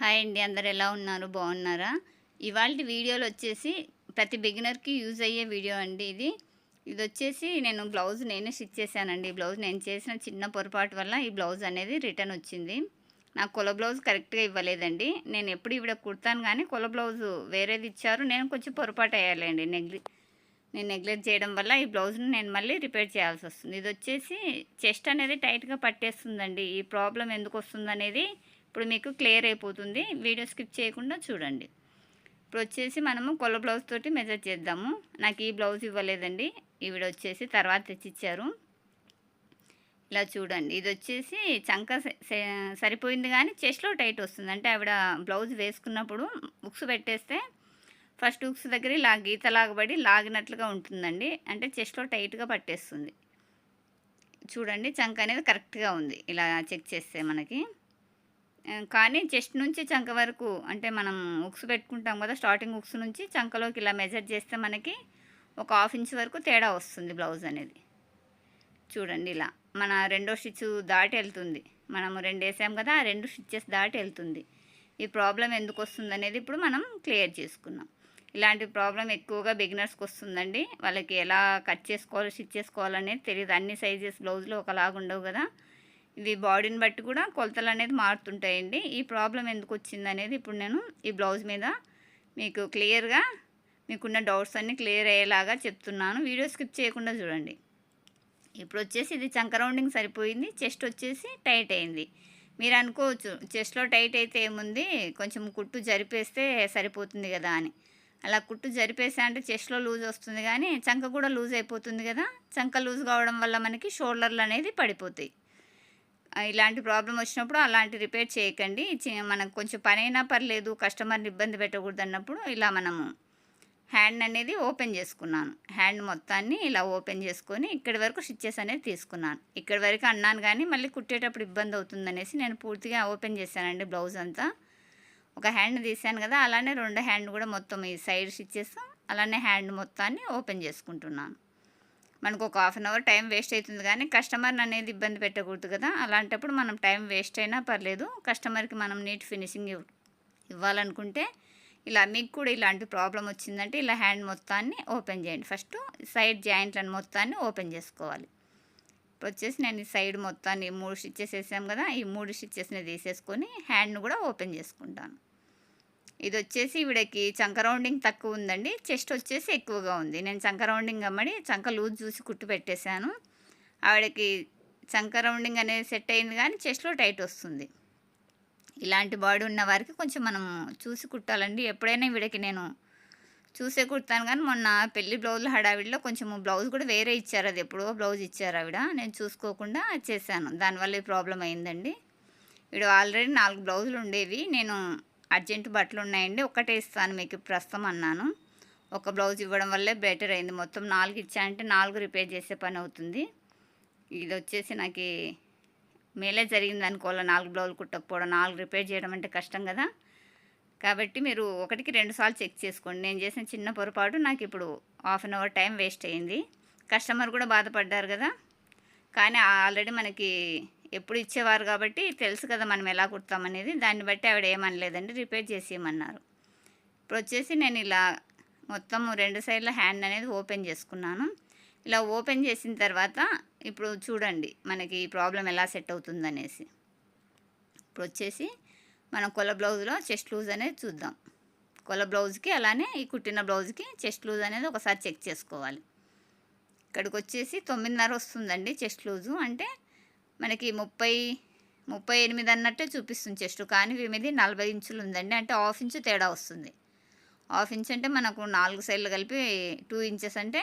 Hi అండి అందరు ఎలా ఉన్నారు? బాగున్నారా? ఇవాళ వీడియోలో వచ్చేసి ప్రతి బిగినర్కి యూజ్ అయ్యే వీడియో అండి ఇది. ఇది వచ్చేసి నేను బ్లౌజ్ నేనే స్టిచ్ చేశానండి. బ్లౌజ్ నేను చేసిన చిన్న పొరపాటు వల్ల ఈ బ్లౌజ్ అనేది రిటర్న్ వచ్చింది. నాకు కొల బ్లౌజ్ కరెక్ట్గా ఇవ్వలేదండి. నేను ఎప్పుడు ఇవిడ కుడతాను కానీ కొల బ్లౌజ్ వేరేది ఇచ్చారు. నేను కొంచెం పొరపాటు అయ్యాలండి. నెగ్లి నేను నెగ్లెక్ట్ చేయడం వల్ల ఈ బ్లౌజ్ని నేను మళ్ళీ రిపేర్ చేయాల్సి వస్తుంది. ఇది వచ్చేసి చెస్ట్ అనేది టైట్గా పట్టేస్తుందండి. ఈ ప్రాబ్లం ఎందుకు వస్తుంది అనేది ఇప్పుడు మీకు క్లియర్ అయిపోతుంది. వీడియో స్కిప్ చేయకుండా చూడండి. ఇప్పుడు వచ్చేసి మనము కొల్ల బ్లౌజ్ తోటి మెజర్ చేద్దాము. నాకు ఈ బ్లౌజ్ ఇవ్వలేదండి. ఈవిడ వచ్చేసి తర్వాత తెచ్చిచ్చారు. ఇలా చూడండి. ఇది వచ్చేసి చంక సరిపోయింది కానీ చెస్ట్లో టైట్ వస్తుంది. అంటే ఆవిడ బ్లౌజ్ వేసుకున్నప్పుడు ఉక్స్ పెట్టేస్తే ఫస్ట్ ఉక్స్ దగ్గర ఇలా గీత లాగబడి లాగినట్లుగా ఉంటుందండి. అంటే చెస్ట్లో టైట్గా పట్టేస్తుంది. చూడండి చంక అనేది కరెక్ట్గా ఉంది. ఇలా చెక్ చేస్తే మనకి. కానీ చెస్ట్ నుంచి చంక వరకు అంటే మనం ఉక్స్ పెట్టుకుంటాం కదా స్టార్టింగ్ ఉక్స్ నుంచి చంకలోకి ఇలా మెజర్ చేస్తే మనకి ఒక హాఫ్ ఇంచ్ వరకు తేడా వస్తుంది బ్లౌజ్ అనేది. చూడండి ఇలా మన రెండో స్టిచ్ దాటి వెళ్తుంది. మనము రెండు వేసాం కదా ఆ రెండు స్టిచ్చెస్ దాటి వెళ్తుంది. ఈ ప్రాబ్లం ఎందుకు వస్తుంది అనేది ఇప్పుడు మనం క్లియర్ చేసుకున్నాం. ఇలాంటి ప్రాబ్లం ఎక్కువగా బిగినర్స్కి వస్తుందండి. వాళ్ళకి ఎలా కట్ చేసుకోవాలో స్టిచ్ చేసుకోవాలనేది తెలియదు. అన్ని సైజెస్ బ్లౌజ్లో ఒకలాగా ఉండవు కదా. ఇవి బాడీని బట్టి కూడా కొలతలు అనేది మారుతుంటాయండి. ఈ ప్రాబ్లం ఎందుకు వచ్చింది అనేది ఇప్పుడు నేను ఈ బ్లౌజ్ మీద మీకు క్లియర్గా మీకున్న డౌట్స్ అన్నీ క్లియర్ అయ్యేలాగా చెప్తున్నాను. వీడియో స్కిప్ చేయకుండా చూడండి. ఇప్పుడు వచ్చేసి ఇది చంక రౌండింగ్ సరిపోయింది. చెస్ట్ వచ్చేసి టైట్ అయింది. మీరు అనుకోవచ్చు చెస్ట్లో టైట్ అయితే ఏముంది? కొంచెం కుట్టు జరిపేస్తే సరిపోతుంది కదా అని. అలా కుట్టు జరిపేసా అంటే చెస్ట్లో లూజ్ వస్తుంది కానీ చంక కూడా లూజ్ అయిపోతుంది కదా? చంక లూజ్ కావడం వల్ల మనకి షోల్డర్లు అనేది పడిపోతాయి. ఇలాంటి ప్రాబ్లం వచ్చినప్పుడు అలాంటి రిపేర్ చేయకండి. మనకు కొంచెం పని అయినా పర్లేదు కస్టమర్ని ఇబ్బంది పెట్టకూడదు అన్నప్పుడు ఇలా మనము హ్యాండ్ అనేది ఓపెన్ చేసుకున్నాను. హ్యాండ్ మొత్తాన్ని ఇలా ఓపెన్ చేసుకొని ఇక్కడి వరకు స్టిచ్చెస్ అనేది తీసుకున్నాను. ఇక్కడి వరకు అన్నాను కానీ మళ్ళీ కుట్టేటప్పుడు ఇబ్బంది అవుతుందనేసి నేను పూర్తిగా ఓపెన్ చేశానండి బ్లౌజ్ అంతా. ఒక హ్యాండ్ తీసాను కదా అలానే రెండు హ్యాండ్ కూడా మొత్తం ఈ సైడ్ స్టిచ్చెస్ అలానే హ్యాండ్ మొత్తాన్ని ఓపెన్ చేసుకుంటున్నాను. మనకు ఒక half an hour time waste అవుతుంది కానీ కస్టమర్ని అనేది ఇబ్బంది పెట్టకూడదు కదా. అలాంటప్పుడు మనం టైం వేస్ట్ అయినా పర్లేదు. కస్టమర్కి మనం నీట్ ఫినిషింగ్ ఇవ్- ఇవ్వాలనుకుంటే ఇలా మీకు కూడా ఇలాంటి ప్రాబ్లం వచ్చిందంటే ఇలా హ్యాండ్ మొత్తాన్ని ఓపెన్ చేయండి. ఫస్ట్ సైడ్ జాయింట్లను మొత్తాన్ని ఓపెన్ చేసుకోవాలి. ఇప్పుడు వచ్చేసి నేను ఈ సైడ్ మొత్తాన్ని మూడు స్టిచ్చెస్ వేసాం కదా. ఈ మూడు స్టిచ్చెస్ని తీసేసుకొని హ్యాండ్ను కూడా ఓపెన్ చేసుకుంటాను. ఇది వచ్చేసి వీడికి చంక రౌండింగ్ తక్కువ ఉందండి. చెస్ట్ వచ్చేసి ఎక్కువగా ఉంది. నేను చంక రౌండింగ్ అమ్మడి చంక లూజ్ చూసి కుట్టు పెట్టేశాను. ఆవిడకి చంక రౌండింగ్ అనేది సెట్ అయింది కానీ చెస్ట్లో టైట్ వస్తుంది. ఇలాంటి బాడీ ఉన్న వారికి కొంచెం మనం చూసి కుట్టాలండి. ఎప్పుడైనా వీడికి నేను చూసే కుడతాను కానీ మొన్న పెళ్ళి బ్లౌజులు హడావిడిలో కొంచెం బ్లౌజ్ కూడా వేరే ఇచ్చారు. అది ఎప్పుడో బ్లౌజ్ ఇచ్చారు ఆవిడ. నేను చూసుకోకుండా చేశాను. దానివల్ల ప్రాబ్లం అయిందండి. వీడు ఆల్రెడీ నాలుగు బ్లౌజులు ఉండేవి. నేను అర్జెంట్ బట్టలు ఉన్నాయండి. ఒకటే ఇస్తాను మీకు ప్రస్తుతం అన్నాను. ఒక బ్లౌజ్ ఇవ్వడం వల్లే బెటర్ అయింది. మొత్తం నాలుగు ఇచ్చానంటే నాలుగు రిపేర్ చేసే పని అవుతుంది. ఇది వచ్చేసి నాకు మేలే జరిగింది అనుకోవాలి. నాలుగు బ్లౌజులు కుట్టకపోవడం నాలుగు రిపేర్ చేయడం అంటే కష్టం కదా. కాబట్టి మీరు ఒకటికి రెండు సార్లు చెక్ చేసుకోండి. నేను చేసిన చిన్న పొరపాటు నాకు ఇప్పుడు half an hour time waste అయింది. కస్టమర్ కూడా బాధపడ్డారు కదా. కానీ ఆల్రెడీ మనకి ఎప్పుడు ఇచ్చేవారు కాబట్టి తెలుసు కదా మనం ఎలా కుడతామనేది దాన్ని బట్టి ఆవిడ ఏమనలేదండి రిపేర్ చేసి ఇవ్వమన్నారు ఇప్పుడు వచ్చేసి నేను ఇలా మొత్తం రెండు సైడ్ల హ్యాండ్ అనేది ఓపెన్ చేసుకున్నాను. ఇలా ఓపెన్ చేసిన తర్వాత ఇప్పుడు చూడండి మనకి ఈ ప్రాబ్లం ఎలా సెట్ అవుతుందనేసి. ఇప్పుడు వచ్చేసి మనం కొల బ్లౌజ్లో చెస్ట్ లూజ్ అనేది చూద్దాం. కొల బ్లౌజ్కి అలానే ఈ కుట్టిన బ్లౌజ్కి చెస్ట్ లూజ్ అనేది ఒకసారి చెక్ చేసుకోవాలి. ఇక్కడికి వచ్చేసి తొమ్మిదిన్నర వస్తుందండి చెస్ట్ లూజు. అంటే మనకి ముప్పై ముప్పై ఎనిమిది అన్నట్టే చూపిస్తుంది చెస్ట్. కానీ వీమిది నలభై ఇంచులు ఉందండి. అంటే హాఫ్ ఇంచు తేడా వస్తుంది. హాఫ్ ఇంచ్ అంటే మనకు నాలుగు సైడ్లు కలిపి టూ ఇంచెస్ అంటే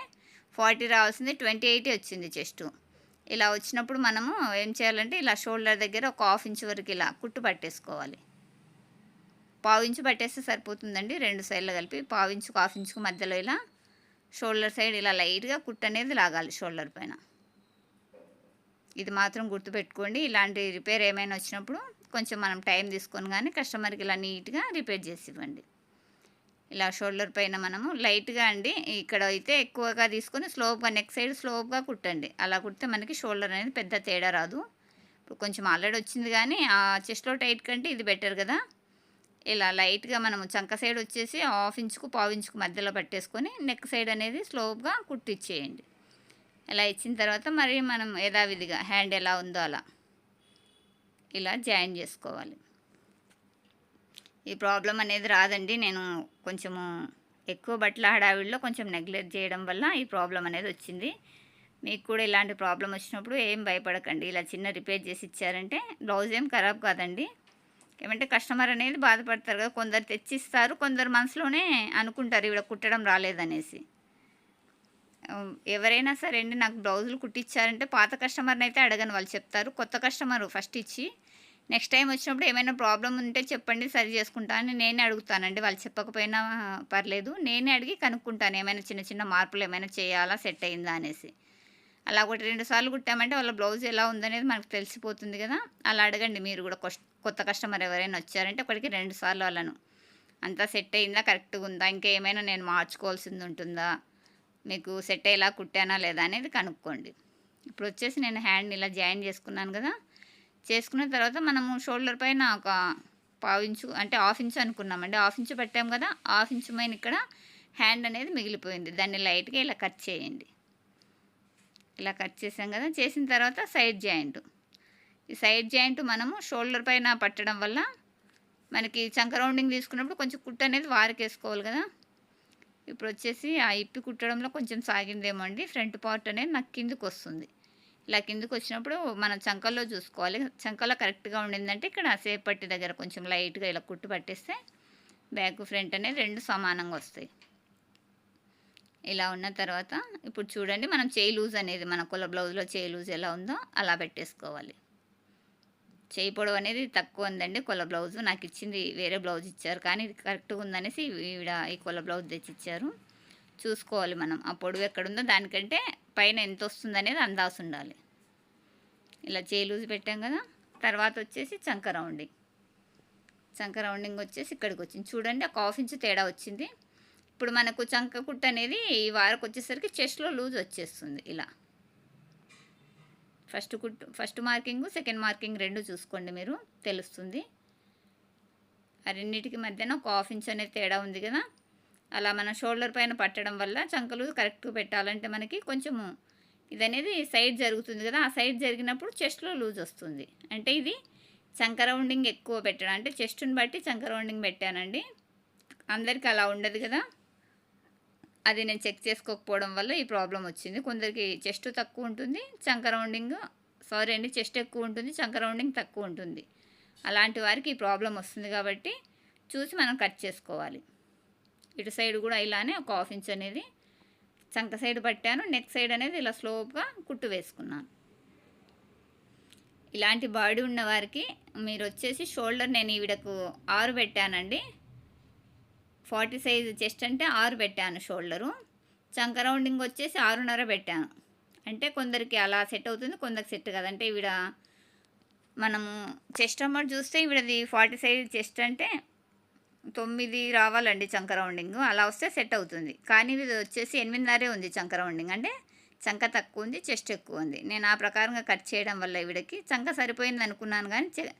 ఫార్టీ రావాల్సింది ట్వంటీ ఎయిట్ వచ్చింది చెస్ట్. ఇలా వచ్చినప్పుడు మనము ఏం చేయాలంటే ఇలా షోల్డర్ దగ్గర ఒక హాఫ్ ఇంచ్ వరకు ఇలా కుట్టు పట్టేసుకోవాలి. పావు ఇంచు పట్టేస్తే సరిపోతుందండి. రెండు సైడ్లు కలిపి పావు ఇంచుకు హాఫ్ ఇంచుకు మధ్యలో ఇలా షోల్డర్ సైడ్ ఇలా లైట్గా కుట్టు అనేది లాగాలి షోల్డర్ పైన. ఇది మాత్రం గుర్తుపెట్టుకోండి. ఇలాంటి రిపేర్ ఏమైనా వచ్చినప్పుడు కొంచెం మనం టైం తీసుకొని కానీ కస్టమర్కి ఇలా నీట్గా రిపేర్ చేసి ఇవ్వండి. ఇలా షోల్డర్ పైన మనము లైట్గా అండి. ఇక్కడ అయితే ఎక్కువగా తీసుకొని స్లోప్గా నెక్ సైడ్ స్లోప్గా కుట్టండి. అలా కుడితే మనకి షోల్డర్ అనేది పెద్ద తేడా రాదు. ఇప్పుడు కొంచెం ఆల్రెడీ వచ్చింది కానీ ఆ చెస్ట్లో టైట్ కంటే ఇది బెటర్ కదా. ఇలా లైట్గా మనము చంక సైడ్ వచ్చేసి హాఫ్ ఇంచుకు పావు ఇంచుకు మధ్యలో పట్టేసుకొని నెక్ సైడ్ అనేది స్లోప్గా కుట్టిచ్చేయండి. ఇలా ఇచ్చిన తర్వాత మరి మనం యథావిధిగా హ్యాండ్ ఎలా ఉందో అలా. ఇలా జాయిన్ చేసుకోవాలి. ఈ ప్రాబ్లం అనేది రాదండి. నేను కొంచెము ఎక్కువ బట్టల హడావిడిలో కొంచెం నెగ్లెక్ట్ చేయడం వల్ల ఈ ప్రాబ్లం అనేది వచ్చింది. మీకు కూడా ఇలాంటి ప్రాబ్లం వచ్చినప్పుడు ఏం భయపడకండి. ఇలా చిన్న రిపేర్ చేసి ఇచ్చారంటే బ్లౌజ్ ఏం ఖరాబ్ కాదండి. ఏమంటే కస్టమర్ అనేది బాధపడతారు కదా. కొందరు తెచ్చిస్తారు కొందరు మనసులోనే అనుకుంటారు ఇవిడ కుట్టడం రాలేదనేసి. ఎవరైనా సరే అండి నాకు బ్లౌజులు కుట్టించారంటే పాత కస్టమర్ని అయితే అడగను వాళ్ళు చెప్తారు. కొత్త కస్టమర్ ఫస్ట్ ఇచ్చి నెక్స్ట్ టైం వచ్చినప్పుడు ఏమైనా ప్రాబ్లం ఉంటే చెప్పండి సరి చేసుకుంటాను నేనే అడుగుతానండి. వాళ్ళు చెప్పకపోయినా పర్లేదు నేనే అడిగి కనుక్కుంటాను ఏమైనా చిన్న చిన్న మార్పులు ఏమైనా చేయాలా సెట్ అయిందా అనేసి. అలా ఒకటి రెండు సార్లు కుట్టామంటే వాళ్ళ బ్లౌజ్ ఎలా ఉందనేది మనకు తెలిసిపోతుంది కదా. అలా అడగండి మీరు కూడా కొత్త కస్టమర్ ఎవరైనా వచ్చారంటే ఒకటికి రెండు సార్లు వాళ్ళను అంతా సెట్ అయిందా కరెక్ట్గా ఉందా ఇంకా ఏమైనా నేను మార్చుకోవాల్సింది ఉంటుందా? మీకు సెట్ అయ్యేలా కుట్టానా లేదా అనేది కనుక్కోండి. ఇప్పుడు వచ్చేసి నేను హ్యాండ్ ఇలా జాయిన్ చేసుకున్నాను కదా చేసుకున్న తర్వాత మనము షోల్డర్ పైన ఒక పావు ఇంచు అంటే హాఫ్ ఇంచు అనుకున్నామండి. హాఫ్ ఇంచు పెట్టాం కదా హాఫ్ ఇంచు పైన ఇక్కడ హ్యాండ్ అనేది మిగిలిపోయింది. దాన్ని లైట్గా ఇలా కట్ చేయండి. ఇలా కట్ చేసాం కదా చేసిన తర్వాత సైడ్ జాయింట్. ఈ సైడ్ జాయింట్ మనము షోల్డర్ పైన పట్టడం వల్ల మనకి చంక రౌండింగ్ తీసుకున్నప్పుడు కొంచెం కుట్టు అనేది వారికేసుకోవాలి కదా. ఇప్పుడు వచ్చేసి ఆ ఇప్పి కుట్టడంలో కొంచెం సాగిందేమో అండి ఫ్రంట్ పార్ట్ అనేది నాకు కిందకు వస్తుంది ఇలా కిందకు వచ్చినప్పుడు మనం చంకల్లో చూసుకోవాలి. చంకలో కరెక్ట్గా ఉండిందంటే ఇక్కడ సేపట్టి దగ్గర కొంచెం లైట్గా ఇలా కుట్టు పట్టేస్తే బ్యాక్ ఫ్రంట్ అనేది రెండు సమానంగా వస్తాయి. ఇలా ఉన్న తర్వాత ఇప్పుడు చూడండి మనం చేయి లూజ్ అనేది మన కుల బ్లౌజ్లో చేయి లూజ్ ఎలా ఉందో అలా పెట్టేసుకోవాలి. చేయి పొడవు అనేది తక్కువ ఉందండి. కొల బ్లౌజ్ నాకు ఇచ్చింది వేరే బ్లౌజ్ ఇచ్చారు. కానీ ఇది కరెక్ట్గా ఉందనేసి ఈవిడ ఈ కొల బ్లౌజ్ తెచ్చి ఇచ్చారు చూసుకోవాలి మనం. ఆ పొడవు ఎక్కడుందో దానికంటే పైన ఎంత వస్తుంది అనేది ఉండాలి. ఇలా చేయి లూజ్ పెట్టాం కదా. తర్వాత వచ్చేసి చంక రౌండింగ్. చంక రౌండింగ్ వచ్చేసి ఇక్కడికి వచ్చింది. చూడండి ఒక హాఫ్ ఇంచ్ తేడా వచ్చింది. ఇప్పుడు మనకు చంక కుట్టు అనేది ఈ వారకు వచ్చేసరికి చెస్ట్లో లూజ్ వచ్చేస్తుంది. ఇలా. ఫస్ట్ కుట్టు ఫస్ట్ మార్కింగ్ సెకండ్ మార్కింగ్ రెండు చూసుకోండి మీరు తెలుస్తుంది. ఆ రెండింటికి మధ్యన ఒక హాఫ్ ఇంచ్ అనేది తేడా ఉంది కదా. అలా మన షోల్డర్ పైన పట్టడం వల్ల చంకలు కరెక్ట్గా పెట్టాలంటే మనకి కొంచెము ఇది అనేది సైడ్ జరుగుతుంది కదా. ఆ సైడ్ జరిగినప్పుడు చెస్ట్లో లూజ్ వస్తుంది. అంటే ఇది చంక రౌండింగ్ ఎక్కువ పెట్టడం అంటే చెస్ట్ని బట్టి చంక రౌండింగ్ పెట్టానండి. అందరికీ అలా ఉండదు కదా. అది నేను చెక్ చేసుకోకపోవడం వల్ల ఈ ప్రాబ్లం వచ్చింది. కొందరికి చెస్ట్ తక్కువ ఉంటుంది. చంక రౌండింగ్ సారీ అండి చెస్ట్ ఎక్కువ ఉంటుంది చంక రౌండింగ్ తక్కువ ఉంటుంది. అలాంటి వారికి ఈ ప్రాబ్లం వస్తుంది కాబట్టి చూసి మనం కట్ చేసుకోవాలి. ఇటు సైడ్ కూడా ఇలానే ఒక హాఫ్ ఇంచ్ అనేది చంక సైడ్ పట్టాను. నెక్ సైడ్ అనేది ఇలా స్లోగా కుట్టు వేసుకున్నాను. ఇలాంటి బాడీ ఉన్న వారికి మీరు వచ్చేసి షోల్డర్ నేను ఈవిడకు ఆరు పెట్టానండి. ఫార్టీ సైజ్ చెస్ట్ అంటే ఆరు పెట్టాను షోల్డరు. చంక రౌండింగ్ వచ్చేసి ఆరున్నర పెట్టాను. అంటే కొందరికి అలా సెట్ అవుతుంది కొందరికి సెట్ కాదు. అంటే ఈవిడ మనము చెస్ట్ అమ్మటి చూస్తే ఈవిడది ఫార్టీ సైజ్ చెస్ట్ అంటే తొమ్మిది రావాలండి చంక రౌండింగ్. అలా వస్తే సెట్ అవుతుంది. కానీ ఇది వచ్చేసి ఎనిమిదిన్నరే ఉంది చంక రౌండింగ్. అంటే చంక తక్కువ ఉంది చెస్ట్ ఎక్కువ ఉంది. నేను ఆ ప్రకారంగా కట్ చేయడం వల్ల ఈవిడకి చంక సరిపోయింది అనుకున్నాను కానీ చె-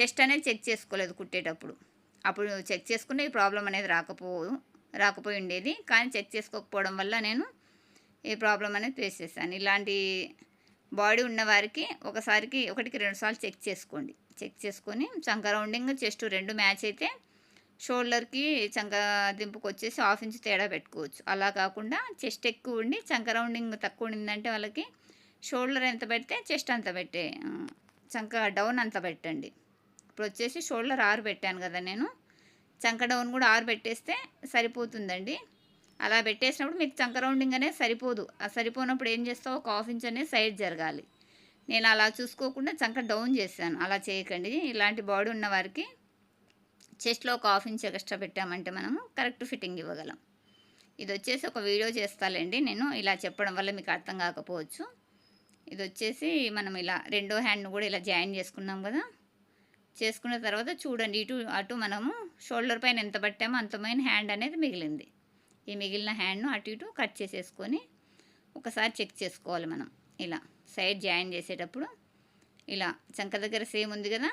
చెస్ట్ అనేది చెక్ చేసుకోలేదు కుట్టేటప్పుడు. అప్పుడు చెక్ చేసుకునే ఈ ప్రాబ్లం అనేది రాకపో రాకపోయి ఉండేది. కానీ చెక్ చేసుకోకపోవడం వల్ల నేను ఈ ప్రాబ్లం అనేది ఫేస్ చేశాను. ఇలాంటి బాడీ ఉన్నవారికి ఒకసారికి ఒకటికి రెండు సార్లు చెక్ చేసుకోండి. చెక్ చేసుకొని చంక రౌండింగ్ చెస్ట్ రెండు మ్యాచ్ అయితే షోల్డర్కి చంక దింపుకు వచ్చేసి హాఫ్ ఇంచ్ తేడా పెట్టుకోవచ్చు. అలా కాకుండా చెస్ట్ ఎక్కువ ఉండి చంక రౌండింగ్ తక్కువ ఉండిందంటే వాళ్ళకి షోల్డర్ ఎంత పెడితే చెస్ట్ అంత పెట్టే చంక డౌన్ అంత పెట్టండి. ఇప్పుడు వచ్చేసి షోల్డర్ ఆరు పెట్టాను కదా నేను. చంక డౌన్ కూడా ఆరు పెట్టేస్తే సరిపోతుందండి. అలా పెట్టేసినప్పుడు మీకు చంక రౌండింగ్ అనేది సరిపోదు. ఆ సరిపోనప్పుడు ఏం చేస్తావు? ఒక హాఫ్ ఇంచ్ అనేది సైడ్ జరగాలి. నేను అలా చూసుకోకుండా చంక డౌన్ చేశాను. అలా చేయకండి. ఇలాంటి బాడీ ఉన్న వారికి చెస్ట్లో ఒక హాఫ్ ఇంచ్ ఎక్స్ట్రా పెట్టామంటే మనము కరెక్ట్ ఫిట్టింగ్ ఇవ్వగలం. ఇది వచ్చేసి ఒక వీడియో చేస్తాలేండి నేను. ఇలా చెప్పడం వల్ల మీకు అర్థం కాకపోవచ్చు. ఇది వచ్చేసి మనం ఇలా రెండో హ్యాండ్ను కూడా ఇలా జాయిన్ చేసుకున్నాం కదా. చేసుకున్న తర్వాత చూడండి ఇటు అటు మనము షోల్డర్ పైన ఎంత పట్టామో అంతమైన హ్యాండ్ అనేది మిగిలింది. ఈ మిగిలిన హ్యాండ్ను అటు ఇటు కట్ చేసేసుకొని ఒకసారి చెక్ చేసుకోవాలి మనం. ఇలా సైడ్ జాయిన్ చేసేటప్పుడు ఇలా చంక దగ్గర సేమ్ ఉంది కదా?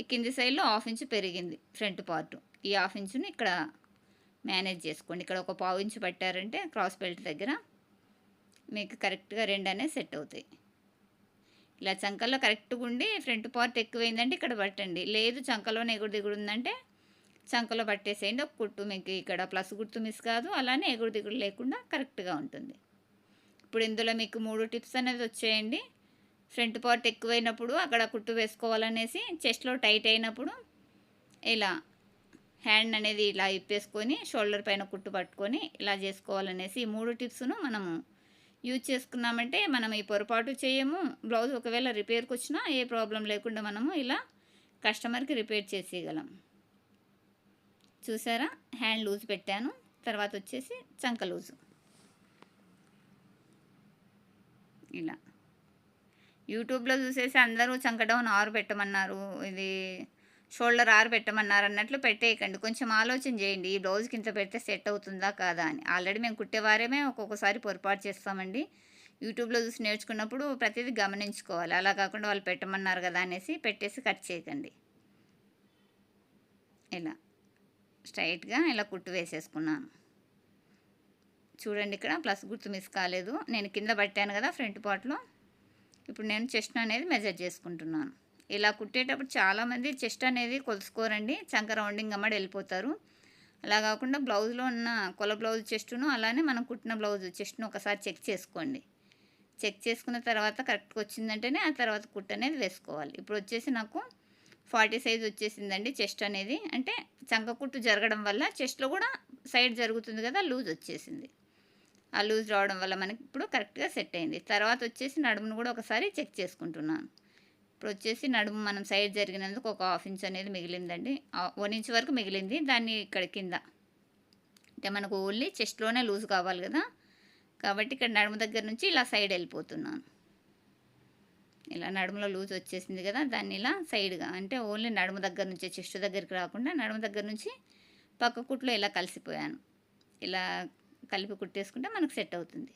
ఈ కింది సైడ్లో హాఫ్ ఇంచు పెరిగింది ఫ్రంట్ పార్ట్. ఈ హాఫ్ ఇంచుని ఇక్కడ మేనేజ్ చేసుకోండి. ఇక్కడ ఒక పావు ఇంచు పట్టారంటే క్రాస్ బెల్ట్ దగ్గర మీకు కరెక్ట్గా రెండు అనేది సెట్ అవుతాయి. ఇలా చంకల్లో కరెక్ట్గా ఉండి ఫ్రంట్ పార్ట్ ఎక్కువైందంటే ఇక్కడ పట్టండి. లేదు చంకలోనే ఎగుడు దిగుడు ఉందంటే చంకలో పట్టేసేయండి. ఒక కుట్టు మీకు ఇక్కడ ప్లస్ గుర్తు మిస్ కాదు. అలానే ఎగుడు దిగుడు లేకుండా కరెక్ట్గా ఉంటుంది. ఇప్పుడు ఇందులో మీకు మూడు టిప్స్ అనేది వచ్చేయండి. ఫ్రంట్ పార్ట్ ఎక్కువైనప్పుడు అక్కడ కుట్టు వేసుకోవాలనేసి చెస్ట్లో టైట్ అయినప్పుడు ఇలా హ్యాండ్ అనేది ఇలా ఇప్పేసుకొని షోల్డర్ పైన కుట్టు పట్టుకొని ఇలా చేసుకోవాలనేసి ఈ మూడు టిప్స్ను మనము యూజ్ చేసుకున్నామంటే మనం ఈ పొరపాటు చేయము. బ్లౌజ్ ఒకవేళ రిపేర్కి వచ్చినా ఏ ప్రాబ్లం లేకుండా మనము ఇలా కస్టమర్కి రిపేర్ చేసేయగలం. చూసారా? హ్యాండ్ లూజ్ పెట్టాను. తర్వాత వచ్చేసి చంక లూజు. ఇలా. యూట్యూబ్లో చూసేసి అందరూ చంక డౌన్ ఆరు పెట్టమన్నారు. ఇది షోల్డర్ ఆరు పెట్టమన్నారు అన్నట్లు పెట్టేయకండి. కొంచెం ఆలోచన చేయండి. ఈ బ్లౌజ్కి ఇంత పెడితే సెట్ అవుతుందా కాదా అని. ఆల్రెడీ మేము కుట్టేవారేమే ఒక్కొక్కసారి పొరపాటు చేస్తామండి. యూట్యూబ్లో చూసి నేర్చుకున్నప్పుడు ప్రతిదీ గమనించుకోవాలి. అలా కాకుండా వాళ్ళు పెట్టమన్నారు కదా అనేసి పెట్టేసి కట్ చేయకండి. ఇలా స్ట్రైట్గా ఇలా కుట్టు వేసేసుకున్నాను. చూడండి ఇక్కడ ప్లస్ గుర్తు మిస్ కాలేదు. నేను కింద పట్టాను కదా ఫ్రంట్ పార్ట్లో. ఇప్పుడు నేను చెస్ట్ అనేది మెజర్ చేసుకుంటున్నాను. ఇలా కుట్టేటప్పుడు చాలామంది చెస్ట్ అనేది కొలుసుకోరండి. చంక రౌండింగ్ అమ్మడి వెళ్ళిపోతారు. అలా కాకుండా బ్లౌజ్లో ఉన్న కొల బ్లౌజ్ చెస్టును అలానే మనం కుట్టిన బ్లౌజ్ చెస్ట్ను ఒకసారి చెక్ చేసుకోండి. చెక్ చేసుకున్న తర్వాత కరెక్ట్గా వచ్చిందంటేనే ఆ తర్వాత కుట్ అనేది వేసుకోవాలి. ఇప్పుడు వచ్చేసి నాకు ఫార్టీ సైజ్ వచ్చేసిందండి చెస్ట్ అనేది. అంటే చంక కుట్టు జరగడం వల్ల చెస్ట్లో కూడా సైడ్ జరుగుతుంది కదా లూజ్ వచ్చేసింది. ఆ లూజ్ రావడం వల్ల మనకి ఇప్పుడు కరెక్ట్గా సెట్ అయింది. తర్వాత వచ్చేసి నడుమును కూడా ఒకసారి చెక్ చేసుకుంటున్నాను. ఇప్పుడు వచ్చేసి నడుము మనం సైడ్ జరిగినందుకు ఒక హాఫ్ ఇంచ్ అనేది మిగిలిందండి. వన్ ఇంచ్ వరకు మిగిలింది. దాన్ని ఇక్కడ కింద అంటే మనకు ఓన్లీ చెస్ట్లోనే లూజ్ కావాలి కదా. కాబట్టి ఇక్కడ నడుము దగ్గర నుంచి ఇలా సైడ్ వెళ్ళిపోతున్నాను. ఇలా నడుములో లూజ్ వచ్చేసింది కదా దాన్ని ఇలా సైడ్గా అంటే ఓన్లీ నడుము దగ్గర నుంచి చెస్ట్ దగ్గరికి రాకుండా నడుము దగ్గర నుంచి పక్క కుట్లో ఇలా కలిసిపోయాను. ఇలా కలిపి కుట్టేసుకుంటే మనకు సెట్ అవుతుంది.